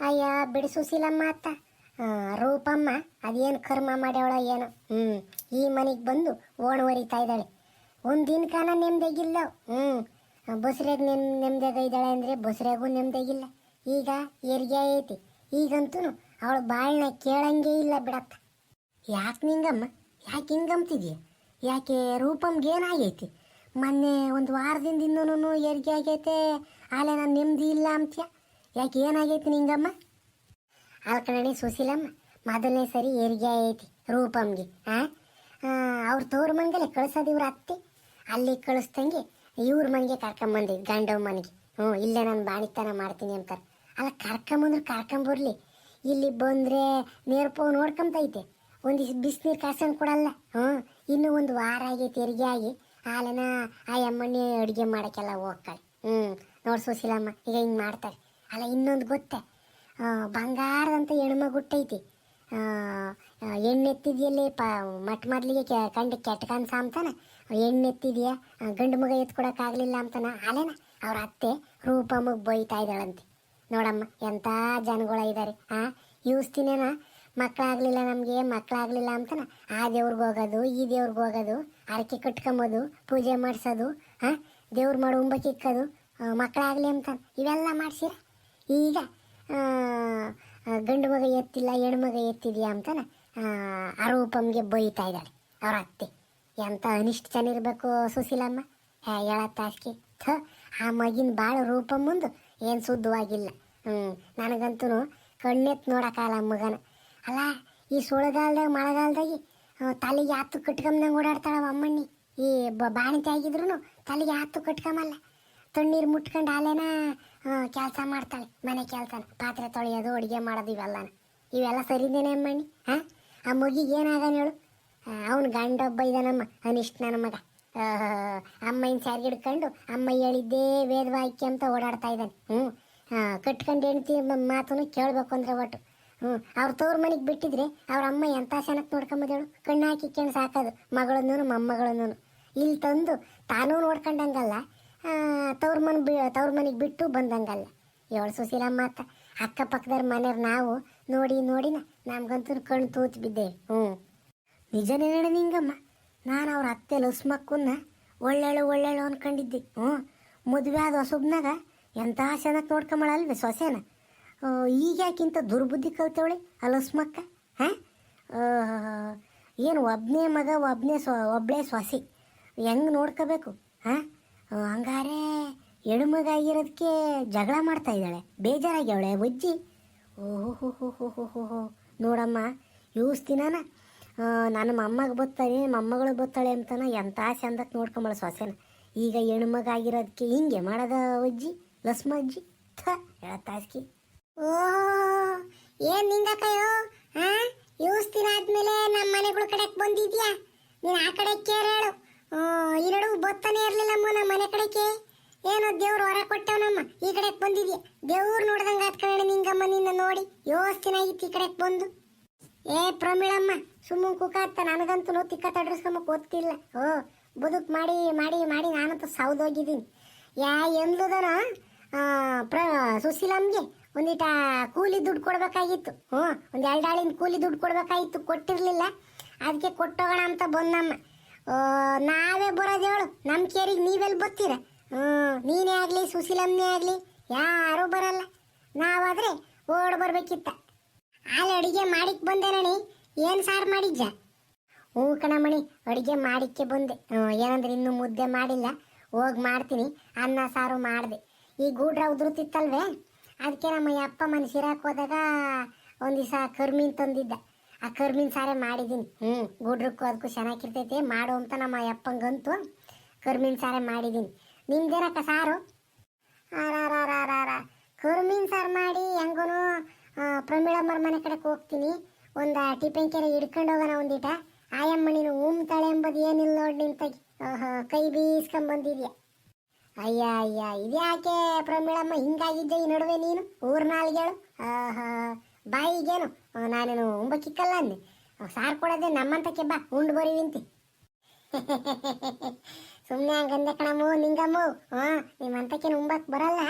ಅಯ್ಯ, ಬಿಡಿ ಸುಶೀಲಮ್ಮ ಅತ್ತ. ರೂಪಮ್ಮ, ಅದೇನು ಕರ್ಮ ಮಾಡ್ಯಾವಳ ಏನೋ. ಹ್ಞೂ ಈ ಮನೆಗೆ ಬಂದು ಓಣ್ ಹೊರಿತಾ ಇದ್ದಾಳೆ. ಒಂದಿನ ಕಾಲ ನೆಮ್ಮದಿಗಿಲ್ಲ ಹ್ಞೂ ಬಸ್ರಾಗ ನೆಮ್ ನೆಮ್ಮದಿಯಾಗ ಇದ್ದಾಳೆ ಅಂದರೆ ಬಸ್ರಾಗೂ ನೆಮ್ಮದಿಯಾಗಿಲ್ಲ ಈಗ ಹೆರಿಗೆ ಐತಿ. ಈಗಂತೂ ಅವಳು ಬಾಳ್ನ ಕೇಳಂಗೇ ಇಲ್ಲ ಬಿಡತ್ತ ಯಾಕೆ ನಿಂಗಮ್ಮ? ಯಾಕೆ ಹಿಂಗಮ್ತಿದ್ಯ ಯಾಕೆ ರೂಪಮ್ಗೆ ಏನಾಗೈತಿ ಮೊನ್ನೆ ಒಂದು ವಾರದಿಂದ ಇನ್ನೂ ಹೆರಿಗೆ ಆಗೈತೆ. ಆಲೆ ನಾನು ನೆಮ್ಮದಿ ಇಲ್ಲ ಅಂತ್ಯ? ಯಾಕೆ ಏನಾಗೈತಿ ನಿಂಗಮ್ಮ? ಅಲ್ಕಣಿ ಸುಶೀಲಮ್ಮ ಮೊದಲನೇ ಸರಿ ಏರಿಗೆ ಐತಿ ರೂಪಮ್ಗೆ ಹಾಂ ಅವ್ರ ತೋರ್ ಮನೆಗೆಲ್ಲ ಕಳ್ಸೋದು ಇವ್ರ ಅತ್ತೆ, ಅಲ್ಲಿ ಕಳಿಸ್ದಂಗೆ ಇವ್ರ ಮನೆಗೆ ಕರ್ಕೊಂಬಂದಿ ಗಂಡವ ಮನೆಗೆ. ಹ್ಞೂ, ಇಲ್ಲೇ ನಾನು ಬಾಣಿತನ ಮಾಡ್ತೀನಿ ಅಂತಾರೆ. ಅಲ್ಲ ಕರ್ಕೊಂಬಂದ್ರೆ ಕರ್ಕೊಂಬರ್ಲಿ ಇಲ್ಲಿ ಬಂದರೆ ನೇರ್ಪೋ ನೋಡ್ಕೊಂತೈತೆ ಒಂದಿಷ್ಟು ಬಿಸಿನೀರು ಕಾಸನ್ನು ಕೊಡಲ್ಲ, ಹ್ಞೂ? ಇನ್ನೂ ಒಂದು ವಾರ ಆಗೈತೆ ತೆರಿಗೆ ಆಗಿ ಹಾಲನ ಆ ಅಮ್ಮಣ್ಣಿ ಅಡುಗೆ ಮಾಡೋಕ್ಕೆಲ್ಲ ಹೋಗ್ತಾಳೆ. ಹ್ಞೂ, ನೋಡಿ ಸುಶೀಲಮ್ಮ ಈಗ ಹಿಂಗೆ ಮಾಡ್ತಾಳೆ. ಅಲ್ಲ, ಇನ್ನೊಂದು ಗೊತ್ತೆ. ಬಂಗಾರದಂತ ಹೆಣ್ಮಗುಟ್ಟೈತಿ. ಎಣ್ಣೆತ್ತಿದೆಯಲ್ಲಿ ಪ, ಮಟ್ ಮೊದಲಿಗೆ ಕೆ, ಕಂಡು ಕೆಟ್ಕನ್ ಅಂತಾನೆ ಎಣ್ಣೆತ್ತಿದೆಯಾ ಗಂಡು ಮಗ ಎತ್ಕೊಡೋಕ್ಕಾಗಲಿಲ್ಲ ಅಂತಾನ? ಅಲೆನ ಅವ್ರ ಅತ್ತೆ ರೂಪಮ್ಮಗೆ ಬೈತಾ ಇದ್ದಾಳಂತೆ. ನೋಡಮ್ಮ ಎಂಥ ಜನಗಳ ಇದ್ದಾರೆ ಆ? ಯೂಸ್ತೀನೇನ ಮಕ್ಕಳಾಗಲಿಲ್ಲ ನಮಗೆ ಮಕ್ಕಳಾಗಲಿಲ್ಲ ಅಂತಾನೆ? ಆ ದೇವ್ರಿಗೆ ಹೋಗೋದು, ಈ ದೇವ್ರಿಗೆ ಹೋಗೋದು ಅರಕೆ ಕಟ್ಕೊಂಬೋದು, ಪೂಜೆ ಮಾಡಿಸೋದು ಹಾಂ ದೇವ್ರು ಮಾಡಿ ಉಂಬಕ್ಕಿಕ್ಕೋದು ಮಕ್ಕಳಾಗಲಿ ಅಂತಾನೆ? ಇವೆಲ್ಲ ಮಾಡ್ಸಿರ? ಈಗ ಗಂಡು ಮಗ ಎತ್ತಿಲ್ಲ ಹೆಣ್ಮಗ ಎತ್ತಿದೆಯಾ ಅಂತಾನೆ ಅರೂಪಮ್ಗೆ ಬೈತಾ ಇದ್ದಾಳೆ ಅವ್ರ ಅತ್ತೆ. ಎಂತ ಅನಿಷ್ಟ ಜನ ಇರಬೇಕು ಸುಶೀಲಮ್ಮ? ಹೇ, ಹೇಳತ್ತ ಅಷ್ಟೇ. ಥ, ಆ ಮಗಿನ ಭಾಳ ರೂಪ ಮುಂದೆ ಏನು ಸುದ್ದವಾಗಿಲ್ಲ ಹ್ಞೂ ನನಗಂತೂ ಕಣ್ಣೆತ್ತು ನೋಡೋಕ್ಕಾಗಲ್ಲ ಮಗನ. ಅಲ್ಲ, ಈ ಸುಳಗಾಲದಾಗ, ಮಳೆಗಾಲದಾಗಿ ತಲೆಗೆ ಹತ್ತು ಕಟ್ಕೊಂಬಂದಂಗೆ ಓಡಾಡ್ತಾಳ ಅಮ್ಮಣ್ಣಿ. ಈ ಬಾಣಿತೆ ಆಗಿದ್ರು ತಲೆಗೆ ಹತ್ತು ಕಟ್ಕೊಂಬಲ್ಲ. ತಣ್ಣೀರು ಮುಟ್ಕೊಂಡು ಅಲ್ಲೇನ ಕೆಲಸ ಮಾಡ್ತಾಳೆ, ಮನೆ ಕೆಲಸ ಪಾತ್ರೆ ತೊಳೆಯೋದು, ಅಡುಗೆ ಮಾಡೋದು ಇವೆಲ್ಲ ಇವೆಲ್ಲ ಸರಿದೇನೆ ಅಮ್ಮಣ್ಣಿ, ಹಾಂ? ಆ ಮಗಿಗೆ ಏನಾಗಾನ ಹೇಳು? ಅವನು ಗಂಡ ಒಬ್ಬ ಇದ್ದಾನಮ್ಮ ಅನಿಷ್ಟ ನನ್ನ ಮಗ. ಅಮ್ಮನ ಸ್ಯಾರಿ ಹಿಡ್ಕೊಂಡು ಅಮ್ಮ ಹೇಳಿದ್ದೇ ವೇದವಾಕ್ಯ ಅಂತ ಓಡಾಡ್ತಾ ಇದ್ದಾನೆ. ಹ್ಞೂ. ಕಟ್ಕೊಂಡು ಹೆಣ್ತಿ ಮಾತನ್ನು ಕೇಳಬೇಕು ಅಂದ್ರೆ ಒಟ್ಟು. ಹ್ಞೂ. ಅವ್ರ ತವ್ರ ಮನೆಗೆ ಬಿಟ್ಟಿದ್ರೆ ಅವ್ರ ಅಮ್ಮ ಎಂಥ ಸೆನಕ್ಕೆ ನೋಡ್ಕೊಂಬದೇಳು ಕಣ್ಣು ಹಾಕಿ ಕೆಣ್ ಸಾಕೋದು ಮಗಳನ್ನೂ ಮೊಮ್ಮಗಳನ್ನೂ ಇಲ್ಲಿ ತಂದು ತಾನೂ ನೋಡ್ಕೊಂಡಂಗಲ್ಲ ತವ್ರ ಮನೆ ಬಿ, ತವ್ರ ಮನೆಗೆ ಬಿಟ್ಟು ಬಂದಂಗಲ್ಲ. ಏಳು ಸುಶೀಲಮ್ಮ ಅತ್ತ ಅಕ್ಕಪಕ್ಕದವ್ರ ಮನೆಯವ್ರು ನಾವು ನೋಡಿ ನೋಡಿನ ನಮ್ಗಂತೂ ಕಣ್ಣು ತೂತ್ ಬಿದ್ದೇವೆ ಹ್ಞೂ ನಿಜನೇ ಹೇಳಿ ನಿಂಗಮ್ಮ, ನಾನು ಅವ್ರ ಅತ್ತೆ ಲಸ್ಮಕ್ಕನ್ನ ಒಳ್ಳೆಳು ಒಳ್ಳೆಳು ಅನ್ಕೊಂಡಿದ್ದೆ. ಹ್ಞೂ ಮದುವೆ ಆದ ಹೊಸಬ್ನಾಗ ಎಂಥ ಚೆನ್ನಾಗಿ ನೋಡ್ಕೊಂಬಳಲ್ವೇ ಸೊಸೆನ? ಈಗ ಯಾಕಿಂತ ದುರ್ಬುದ್ಧಿ ಕಲ್ತವಳೆ ಆ ಲಸ್ಮಕ್ಕ ಹಾಂ? ಏನು ಒಬ್ಬನೇ ಮಗ ಒಬ್ಬನೇ ಸ್ವ ಒಬ್ಬಳೇ ಸೊಸೆ. ಹೆಂಗೆ ನೋಡ್ಕೋಬೇಕು? ಹಾಂ? ಹಂಗಾರೆ ಹೆಣ್ಮಗಾಗಿರೋದಕ್ಕೆ ಜಗಳ ಮಾಡ್ತಾ ಇದ್ದಾಳೆ. ಬೇಜಾರಾಗ್ಯವಳೆ ಒಜ್ಜಿ ಓಹೋ ಹೋ ನೋಡಮ್ಮ ಯೂಸ್ ದಿನಾನ ಆ, ನನ್ನ ಮೊಮ್ಮಗೆ ಬತ್ತಾಳೆ ಮೊಮ್ಮಗಳು ಬತ್ತಾಳೆ ಅಂತಾನ ಎಂಥ ಚಂದಕ್ಕೆ ನೋಡ್ಕೊಂಬಳ ಸೊಸೆನ. ಈಗ ಹೆಣ್ಮಗ ಆಗಿರೋದಕ್ಕೆ ಹಿಂಗೆ ಮಾಡದ ಅಜ್ಜಿ ಲಸ್ಮ ಅಜ್ಜಿ. ಥ ಹೇಳತ್ತಾಸ್ಕಿ ಓ ಏನ್ನಿಂದ ಕಯೋ ಹಾ ಯೂಸ್ ದಿನ ಆದ್ಮೇಲೆ ನಮ್ಮ ಮನೆಗಳ ಕಡೆಗೆ ಬಂದಿದ್ಯಾ? ನೀನು ಆ ಕಡೆ ಕೇರೇಳು ಈ ನಡುವು ಬತ್ತಾನೆ ಇರ್ಲಿಲ್ಲಮ್ಮ ನಮ್ಮ ಮನೆ ಕಡೆಗೆ. ಏನೋ ದೇವ್ರು ಹೊರ ಕೊಟ್ಟವನಮ್ಮ, ಈ ಕಡೆಗೆ ಬಂದಿದ್ಯಾ? ದೇವ್ರು ನೋಡ್ದಂಗೆ ಆತ್ ಕಣ ನಿಂಗಮ್ಮ ನಿನ್ನ ನೋಡಿ. ಯೋಸ್ತಿನ ಐತಿ ಈ ಕಡೆಗೆ ಬಂದು. ಏ ಪ್ರಮೀಳಮ್ಮ ಸುಮ್ಮನೆ ಕುಕಾತ, ನನಗಂತೂ ತಿಕ್ಕ ತಡ್ರಿಸ್ಕೊಂಬಕ್ ಗೊತ್ತಿಲ್ಲ. ಓ ಬದುಕು ಮಾಡಿ ಮಾಡಿ ಮಾಡಿ ನಾನಂತೂ ಸೌದೋಗಿದ್ದೀನಿ ಯಾ, ಎಂದ್ಲದನ ಪ್ರ, ಸುಶೀಲಮ್ಗೆ ಒಂದಿಟ ಕೂಲಿ ದುಡ್ಡು ಕೊಡಬೇಕಾಗಿತ್ತು. ಹ್ಞೂ, ಒಂದು ಎರಡು ಕೂಲಿ ದುಡ್ಡು ಕೊಡಬೇಕಾಗಿತ್ತು, ಕೊಟ್ಟಿರಲಿಲ್ಲ. ಅದಕ್ಕೆ ಕೊಟ್ಟೋಗೋಣ ಅಂತ ಬಂದಮ್ಮ. ನಾವೇ ಬರೋದು ನಮ್ಮ ಕೇರಿಗೆ ನೀವೆಲ್ಲಿ ಬರ್ತೀರ? ನೀನೇ ಆಗಲಿ, ಸುಶೀಲಮ್ಮನೇ ಆಗಲಿ, ಯಾರೂ ಬರಲ್ಲ. ನಾವಾದರೆ ಓಡ್ ಬರ್ಬೇಕಿತ್ತ. ಅಲ್ಲಿ ಅಡುಗೆ ಮಾಡಿಕ್ ಬಂದೆ ನಣಿ. ಏನು ಸಾರು ಮಾಡಿದ್ಜ ಹ್ಞೂ ಕಣಮಣಿ, ಅಡುಗೆ ಮಾಡಿಕ್ಕೆ ಬಂದೆ. ಏನಂದ್ರೆ ಇನ್ನೂ ಮುದ್ದೆ ಮಾಡಿಲ್ಲ. ಹೋಗಿ ಮಾಡ್ತೀನಿ. ಅನ್ನ, ಸಾರು ಮಾಡಿದೆ. ಈ ಗೂಡ್ರ ಉದುರುತ್ತಿತ್ತಲ್ವೇ ಅದಕ್ಕೆ ನಮ್ಮ ಅಪ್ಪ ಮನೆ ಸಿರಾಕ್ ಹೋದಾಗ ದಿವಸ ಕರ್ಮೀನ್ ತಂದಿದ್ದ. ಆ ಕರ್ಮಿನ ಸಾರೇ ಮಾಡಿದ್ದೀನಿ ಹ್ಞೂ ಗುಡ್ರಕ್ಕೂ ಅದಕ್ಕೂ ಚೆನ್ನಾಗಿರ್ತೈತಿ ಮಾಡು ಅಂತ ನಮ್ಮ ಅಪ್ಪಂಗಂತು ಕರ್ಮಿನ ಸಾರೇ ಮಾಡಿದ್ದೀನಿ ನಿಮ್ದೇನಕ್ಕ ಸಾರು? ಕರ್ಮಿನ ಸಾರು ಮಾಡಿ ಹೆಂಗೂ ಪ್ರಮೀಳಮ್ಮರ ಮನೆ ಕಡೆಗೆ ಹೋಗ್ತೀನಿ. ಒಂದು ಟಿಫನ್ ಕೆರೆ ಹಿಡ್ಕೊಂಡು ಹೋಗೋಣ ಒಂದಿಟ. ಆಯಮ್ಮ ನೀನು ಉಮ್ತಾಳೆ ಎಂಬುದು ಏನಿಲ್ಲ ನೋಡಿ ನಿಂತಾಗಿ ಕೈ ಬೀಸ್ಕೊಂಬಂದಿದ್ಯಾ. ಅಯ್ಯ ಅಯ್ಯ, ಇದ್ಯಾಕೆ ಪ್ರಮೀಳಮ್ಮ ಹಿಂಗಾಗಿದ್ದೆ ಈ ನಡುವೆ ನೀನು? ಊರ್ನಾಲ್ಗೇಳು ಆಹಾ. ಬಾಯಿಗೇನು? ನಾನೇನು ನಾನೇನು ಉಂಬಕ್ಕಿಕ್ಕಲ್ಲ ಅಂದೆ. ಸಾರು ಕೊಡೋದೆ ನಮ್ಮಂತಕ್ಕೆ ಬಾ, ಉಂಡು ಬರೀವಿಂತಿ ಸುಮ್ಮನೆ ಹಂಗಂದೆ ಕಣಮ್ಮು, ನಿಂಗಮ್ಮು. ಹಾಂ, ನಿಮ್ಮಂತಕ್ಕೇನು ಉಂಬಕ್ಕೆ ಬರಲ್ಲ.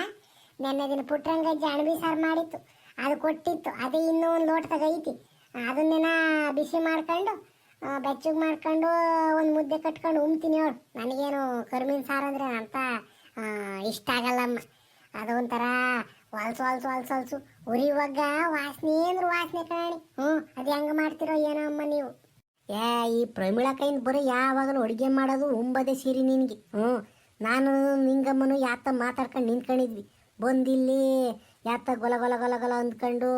ನೆನ್ನೆ ದಿನ ಪುಟ್ರಂಗಜ್ಜಿ ಅಣಬಿ ಸಾರು ಮಾಡಿತ್ತು. ಅದು ಕೊಟ್ಟಿತ್ತು, ಅದೇ ಇನ್ನೂ ಒಂದು ಲೋಟದಾಗ ಐತಿ. ಅದನ್ನೇನ ಬಿಸಿ ಮಾಡ್ಕೊಂಡು ಬೆಚ್ಚಗೆ ಮಾಡ್ಕೊಂಡು ಒಂದು ಮುದ್ದೆ ಕಟ್ಕೊಂಡು ಉಣ್ತೀನಿ ಅವಳು ನನಗೇನು ಕರ್ಮಿನ ಸಾರು ಅಂದರೆ ಅಂತ ಇಷ್ಟ ಆಗಲ್ಲಮ್ಮ. ಅದು ಒಂಥರ ಹೊಲ್ಸು ಹೊಲ್ಸು ಹೊಲ್ಸು ಹೊಲ್ಸು ಒಗ್ಗ ವಾಸನೆ ಅಂದ್ರೆ ವಾಸನೆ ಕಾಣಿ ಹ್ಞೂ, ಅದು ಹೆಂಗೆ ಮಾಡ್ತಿರೋ ಏನೋ ಅಮ್ಮ ನೀವು. ಏ, ಈ ಪ್ರಮಿಳಾ ಕೈಯಿಂದ ಬರೀ ಯಾವಾಗಲೂ ಅಡುಗೆ ಮಾಡೋದು ಉಂಬದೆ ಸಿರಿ ನಿನಗೆ. ಹ್ಞೂ, ನಾನು ನಿಂಗಮ್ಮನು ಯಾತ ಮಾತಾಡ್ಕೊಂಡು ನಿಂತ್ಕೊಂಡಿದ್ವಿ. ಬಂದಿಲ್ಲಿ ಯಾತ ಗೊಲ ಗೊಲ ಗೊಲ ಗೊಲ ಅಂದ್ಕೊಂಡು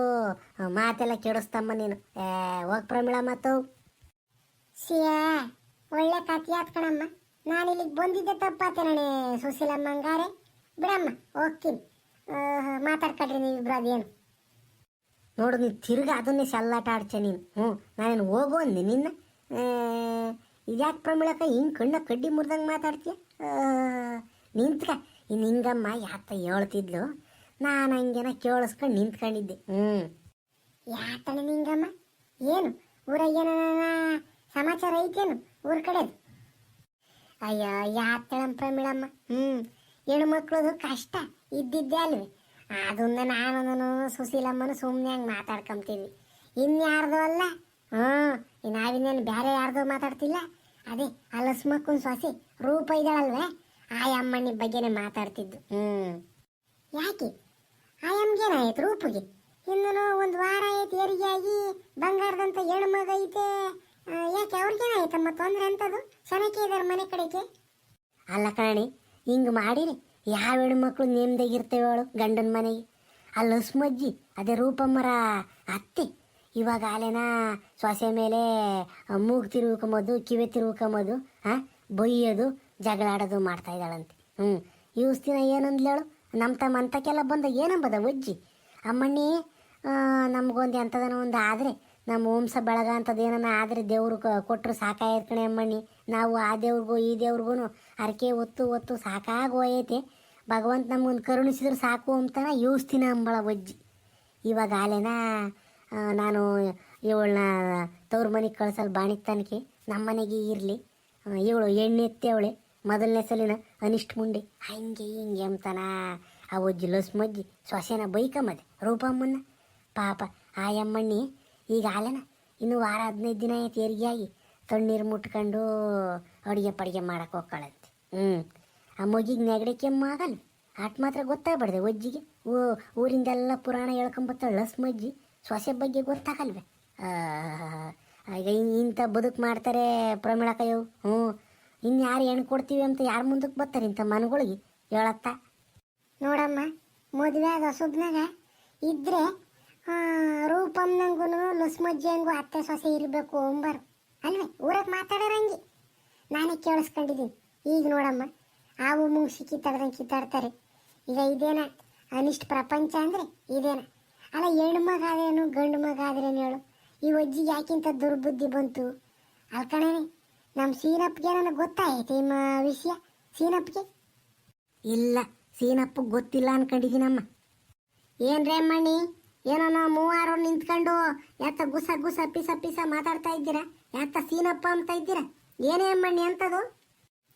ಮಾತೆಲ್ಲ ಕೆಡಿಸ್ತಮ್ಮ ನೀನು. ಏ, ಹೋಗ್ ಪ್ರಮಿಳಾ ಮತ್ತು ಸಿಯಾ, ಒಳ್ಳೆ ಕತಿ ಆತ್ ಕಣಮ್ಮ. ನಾನು ಇಲ್ಲಿಗೆ ಬಂದಿದ್ದೆ ತಪ್ಪಾತೆ ಸುಶೀಲಮ್ಮ ಹಂಗಾರೆ. ಬಿಡಮ್ಮ, ಹೋಗ್ತೀನಿ. ಮಾತಾಡ್ಕೊಳ್ರಿ ನೀವಿಬ್ರು ಅದೇನು? ನೋಡು ನೀನು ತಿರ್ಗಾ ಅದನ್ನೇ ಸಲ್ಲಾಟ ಆಡ್ಚೆ ನೀನು. ಹ್ಞೂ ನಾನೇನು ಹೋಗು ಅಂದೆ ನಿನ್ನ? ಇದ್ಯಾಕೆ ಪ್ರಮಿಳಕ ಹಿಂಗೆ ಕಣ್ಣ ಕಡ್ಡಿ ಮುರಿದಂಗೆ ಮಾತಾಡ್ತೀಯ? ನಿಂತ್ಕ. ಇನ್ನು ಹಿಂಗಮ್ಮ ಯಾತ ಹೇಳ್ತಿದ್ಲು? ನಾನು ಹಂಗೇನ ಕೇಳಿಸ್ಕೊಂಡು ನಿಂತ್ಕೊಂಡಿದ್ದೆ. ಹ್ಞೂ. ಯಾತಣ ನಿಂಗಮ್ಮ? ಏನು? ಊರಾಗ ಸಮಾಚಾರ ಐತೇನು? ಊರ ಕಡೆದು? ಅಯ್ಯೋ ಯಾತಳಂ ಪ್ರಮಿಳಮ್ಮ. ಹ್ಞೂ. ಹೆಣ್ಮಕ್ಳದು ಕಷ್ಟ ಇದ್ದಿದ್ದೆ ಅಲ್ವೇ. ಅದನ್ನ ನಾನು ಸುಶೀಲಮ್ಮನು ಸುಮ್ಮನೆ ಹಂಗೆ ಮಾತಾಡ್ಕೊಂತೀವಿ ಇನ್ಯಾರ್ದು ಅಲ್ಲ? ಹ್ಞೂ ನಾವಿನ್ನೇನು ಬೇರೆ ಯಾರ್ದೋ ಮಾತಾಡ್ತಿಲ್ಲ? ಅದೇ ಅಲಸ್ಮಕ್ಕನ್ ಸೊಸೆ ರೂಪ ಇದ್ದಾಳಲ್ವೇ? ಆ ಬಗ್ಗೆನೇ ಮಾತಾಡ್ತಿದ್ದು. ಹ್ಞೂ. ಯಾಕೆ? ಆ ಅಮ್ಮಗೇನಾಯ್ತು ರೂಪಿಗೆ? ಇನ್ನೂ ಒಂದು ವಾರ ಆಯ್ತು ಹೆರಿಗೆ ಆಗಿ ಬಂಗಾರದಂತ ಹೆಣ್ಣು ಮಗ ಐತೆ. ಆ, ಯಾಕೆ ಅವ್ರಿಗೇನಾಯ್ತಮ್ಮ ತೊಂದರೆ ಅಂತದು? ಚೆನ್ನಾಗಿ ಇದಾರೆ ಮನೆ ಕಡೆಗೆ? ಅಲ್ಲ ಕಣಿ ಹಿಂಗೆ ಮಾಡಿರಿ. ಯಾವ ಹೆಣ್ಮಕ್ಳು ನೇಮ್ದಾಗಿರ್ತೇವೆ ಅವಳು ಗಂಡನ ಮನೆಗೆ. ಅಲ್ಲಿ ಹಸ್ಮಜ್ಜಿ ಅದೇ ರೂಪಮ್ಮರ ಅತ್ತೆ. ಇವಾಗ ಅಲೆನ ಸೊಸೆ ಮೇಲೆ ಮೂಗು ತಿರುವ್ಕೊಂಬೋದು ಕಿವೆ ತಿರುವ್ಕೊಂಬೋದು ಹಾಂ ಬೊಯ್ಯೋದು ಜಗಳಾಡೋದು ಮಾಡ್ತಾ ಇದ್ದಾಳಂತೆ. ಹ್ಞೂ ಇವಸ್ತಿನ ಏನಂದ್ಲೇಳು ನಮ್ಮ ತಮ್ಮ ಅಂತಕ್ಕೆಲ್ಲ ಬಂದ ಏನಂಬದ ಒಜ್ಜಿ ಅಮ್ಮಣ್ಣಿ ನಮಗೊಂದು ಎಂಥದನ ಒಂದು ಆದರೆ. ನಮ್ಮ ವಂಶ ಬಳಗ ಅಂಥದ್ದು ಏನನ್ನ ಆದರೆ ದೇವ್ರು ಕೊಟ್ಟರು ಸಾಕಾಯ್ತು ಕಣೆ ಅಮ್ಮಣ್ಣಿ. ನಾವು ಆ ದೇವ್ರಿಗೂ ಈ ದೇವ್ರಿಗೂ ಅರಕೆ ಒತ್ತು ಒತ್ತು ಸಾಕಾಗಿ ಹೋಯೈತೆ ಭಗವಂತ ನಮ್ಗೊಂದು ಕರುಣಿಸಿದ್ರೆ ಸಾಕು ಅಂತಾನ ಯೋಸ್ತಿನ ಅಂಬಳ ಒಜ್ಜಿ ಇವಾಗ ಆಲೆನ ನಾನು ಇವಳನ್ನ ತವ್ರ ಮನೆಗೆ ಕಳ್ಸಲ್ಲ ಬಾಣಿ ತನಕ ನಮ್ಮ ಮನೆಗೆ ಇರಲಿ. ಇವಳು ಎಣ್ಣೆ ಎತ್ತೇವಳೆ, ಮೊದಲನೇ ಸಲಿನ ಅನಿಷ್ಟ ಮುಂಡೆ. ಹಂಗೆ ಹಿಂಗೆ ಅಂತಾನ ಆ ಒಜ್ಜಿ ಲಸ್ ಮಜ್ಜಿ ಸೊಸೆನ ಬೈಕಮ್ಮದೆ ರೂಪಮ್ಮನ್ನ. ಪಾಪ ಆ ಅಮ್ಮಣ್ಣಿ ಈಗ ಆಲೆನ? ಇನ್ನು ವಾರ ಹದಿನೈದು ದಿನ ಆಗಿ ತಣ್ಣೀರು ಮುಟ್ಕೊಂಡು ಅಡುಗೆ ಪಡಿಗೆ ಮಾಡಕ್ಕೆ ಹೋಗ್ಕಳಂತೆ. ಹ್ಞೂ ಆ ಮಗಿಗೆ ನೆಗಡಿ ಕೆಮ್ಮು ಆಗಲ್ಲ. ಆಟ ಮಾತ್ರ ಗೊತ್ತಾಗ್ಬಾರ್ದೆ ಒಜ್ಜಿಗೆ. ಊ, ಊರಿಂದೆಲ್ಲ ಪುರಾಣ ಹೇಳ್ಕೊಂಬತ್ತಾಳೆ ಲಸ್ಮಜ್ಜಿ ಸೊಸೆ ಬಗ್ಗೆ ಗೊತ್ತಾಗಲ್ವೇ? ಈಗ ಇಂಥ ಬದುಕು ಮಾಡ್ತಾರೆ ಪ್ರಮಿಳಕಯ್ಯವು ಹ್ಞೂ. ಇನ್ನು ಯಾರು ಹೆಣ್ಣು ಕೊಡ್ತೀವಿ ಅಂತ ಯಾರು ಮುಂದಕ್ಕೆ ಬರ್ತಾರೆ ಇಂಥ ಮನಗಳಿಗೆ? ಹೇಳತ್ತ? ನೋಡಮ್ಮ, ಮದುವೆ ಆದ ಸುಬ್ನಾಗ ಇದ್ರೆ ರೂಪಮ್ನಂಗೂ ಲಸ್ಮಜ್ಜಿಯಂಗೂ ಅತ್ತೆ ಸೊಸೆ ಇರಬೇಕು ಅಂಬಾರು. ಅಲ್ವೇ? ಊರಾಗ ಮಾತಾಡೋರಂಗೆ ನಾನೇ ಕೇಳಿಸ್ಕೊಂಡಿದ್ದೀನಿ. ಈಗ ನೋಡಮ್ಮ, ಹಾವು ಮುಂಗ್ಸಿ ಕಿತ್ತಾಡ್ದಂಗೆ ಕಿತ್ತಾಡ್ತಾರೆ. ಈಗ ಇದೇನ? ಅನಿಷ್ಟ ಪ್ರಪಂಚ ಅಂದರೆ ಇದೇನ? ಅಲ್ಲ, ಹೆಣ್ಣು ಮಗ ಆದ್ರೇನು, ಗಂಡು ಮಗ ಆದ್ರೇನು ಹೇಳು? ಈ ಅಜ್ಜಿಗೆ ಯಾಕಿಂತ ದುರ್ಬುದ್ಧಿ ಬಂತು? ಅಲ್ಕಣೇ ನಮ್ಮ ಸೀನಪ್ಗೆ ನನಗೆ ಗೊತ್ತಾಯ್ತು ನಿಮ್ಮ ವಿಷಯ? ಸೀನಪ್ಗೆ? ಇಲ್ಲ, ಸೀನಪ್ಪಗೆ ಗೊತ್ತಿಲ್ಲ ಅನ್ಕೊಂಡಿದ್ದೀನಮ್ಮ. ಏನ್ರೇ ಅಮ್ಮಣ್ಣಿ? ಏನೋ ಮೂವರು ನಿಂತ್ಕೊಂಡು ಯಾತ ಗುಸ ಗುಸ ಪಿಸ ಪಿಸ ಮಾತಾಡ್ತಾ ಇದ್ದೀರಾ? ಯಾತ ಸೀನಪ್ಪ ಅಂತ ಇದ್ದೀರಾ? ಏನೇ ಅಮ್ಮಣ್ಣಿ ಅಂತದು?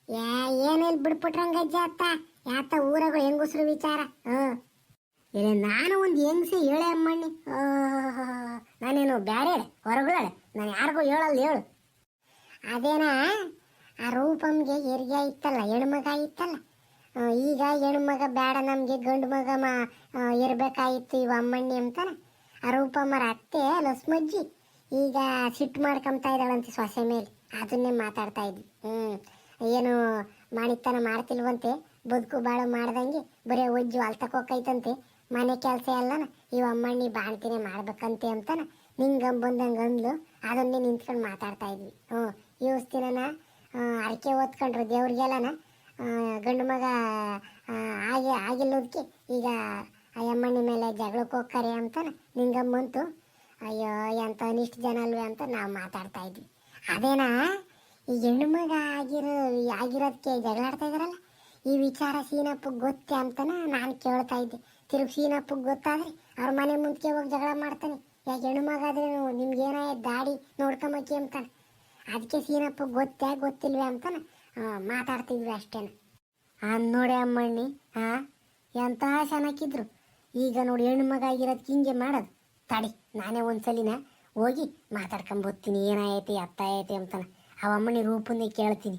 ಏ ಏನಿಲ್ಲ ಬಿಡ್ಬಿಟ್ರಂಗಜ್ಜ ಅತ್ತ? ಯಾತ ಊರಾಗ ಹೆಂಗಸ್ರು ವಿಚಾರ? ಹ್ಞೂ ನಾನು ಒಂದು ಹೆಂಗ್ಸೆ ಹೇಳೆ ಅಮ್ಮಣ್ಣಿ. ನಾನೇನು ಬ್ಯಾರೆ ಹೊರಗಳೇ ನಾನು ಯಾರಿಗೂ ಹೇಳಲ್ಲ ಹೇಳು. ಅದೇನಾ? ಆ ರೂಪಮ್ಗೆ ಹೆರಿಗೆ ಇತ್ತಲ್ಲ, ಹೆಣ್ಮಗ ಇತ್ತಲ್ಲ? ಈಗ ಹೆಣ್ಮಗ ಬೇಡ, ನಮಗೆ ಗಂಡು ಮಗ ಈ ಇವ ಅಮ್ಮಣ್ಣಿ ಅಂತಾನೆ. ಆ ರೂಪಮ್ಮರ ಅತ್ತೆ ಲಸ್ಮಜ್ಜಿ. ಈಗ ಸಿಟ್ಟು ಮಾಡ್ಕೊಂತ ಇದ್ದಾಳಂತೆ ಸೊಸೆ ಮೇಲೆ. ಅದನ್ನೇ ಮಾತಾಡ್ತಾ ಇದ್ವಿ. ಹ್ಞೂ ಏನು ಮಾಡಿತನ ಮಾಡ್ತಿಲ್ವಂತೆ? ಬದುಕು ಬಾಳು ಮಾಡ್ದಂಗೆ ಬರೀ ಒಜ್ಜು ಅಲ್ತಕ್ಕೋಕೈತಂತೆ ಮನೆ ಕೆಲಸ ಎಲ್ಲನ ಇವ ಅಮ್ಮಣ್ಣಿ ಬಾಣ್ತಿನೇ ಮಾಡ್ಬೇಕಂತೆ ಅಂತಾನ ನಿಂಗಂ ಬಂದಂಗೆ ಅಂದ್ಲು. ಅದನ್ನೇ ನಿಂತ್ಕೊಂಡು ಮಾತಾಡ್ತಾ ಇದ್ವಿ. ಹ್ಞೂ ಇವಸ್ತಿನ ಅರಕೆ ಓದ್ಕೊಂಡ್ರು ದೇವ್ರಿಗೆಲ್ಲನ. ಗಂಡು ಮಗ ಆಗಿ ಆಗಿಲ್ಲೋದಕ್ಕೆ ಈಗ ಆ ಮೇಲೆ ಜಗಳಕ್ಕೆ ಹೋಗ್ತಾರೆ ಅಂತ ನಿಂಗಮ್ಮಂತು ಅಯ್ಯೋ ಎಂತ ಅನಿಷ್ಟು ಜನ ಅಲ್ವೇ ಅಂತ ನಾವು ಮಾತಾಡ್ತಾ ಇದ್ವಿ. ಅದೇನಾ, ಈ ಹೆಣ್ಣು ಮಗ ಆಗಿರೋ ಆಗಿರೋದಕ್ಕೆ ಜಗಳಾಡ್ತಾ ಇದಾರಲ್ಲ ಈ ವಿಚಾರ ಸೀನಪ್ಪಗೆ ಗೊತ್ತೆ ಅಂತನ ನಾನು ಕೇಳ್ತಾ ಇದ್ದೆ. ತಿರುಗಿ ಸೀನಪ್ಪಗೆ ಗೊತ್ತಾದ್ರೆ ಅವ್ರ ಮನೆ ಮುಂದಕ್ಕೆ ಹೋಗಿ ಜಗಳ ಮಾಡ್ತಾನೆ. ಯಾಕೆ ಹೆಣ್ಣು ಮಗ ಆದ್ರೇನು ನಿಮ್ಗೆ ಏನಾಯ್ತು ದಾಡಿ ನೋಡ್ಕೊಂಬಕ್ಕಿ ಅಂತಾನೆ. ಅದಕ್ಕೆ ಸೀನಪ್ಪಗೆ ಗೊತ್ತೇ ಗೊತ್ತಿಲ್ವೇ ಅಂತಾನ ಮಾತಾಡ್ತಿದ್ವಿ ಅಷ್ಟೇನ. ಅನ್ ನೋಡಿ ಅಮ್ಮಣ್ಣಿ ಹಾ ಎಂತ ಚೆನ್ನಾಗಿದ್ರು ಈಗ ನೋಡಿ ಹೆಣ್ಣು ಮಗ ಆಗಿರೋದಕ್ಕೆ ಹಿಂಗೆ ಮಾಡೋದು. ತಡಿ, ನಾನೇ ಒಂದ್ಸಲಿನ ಹೋಗಿ ಮಾತಾಡ್ಕೊಂಬರ್ತೀನಿ ಏನಾಯ್ತಿ ಅತ್ತ ಐತಿ ಅಂತಾನೆ. ಅಮ್ಮನಿ ರೂಪನ್ನೇ ಕೇಳ್ತೀನಿ.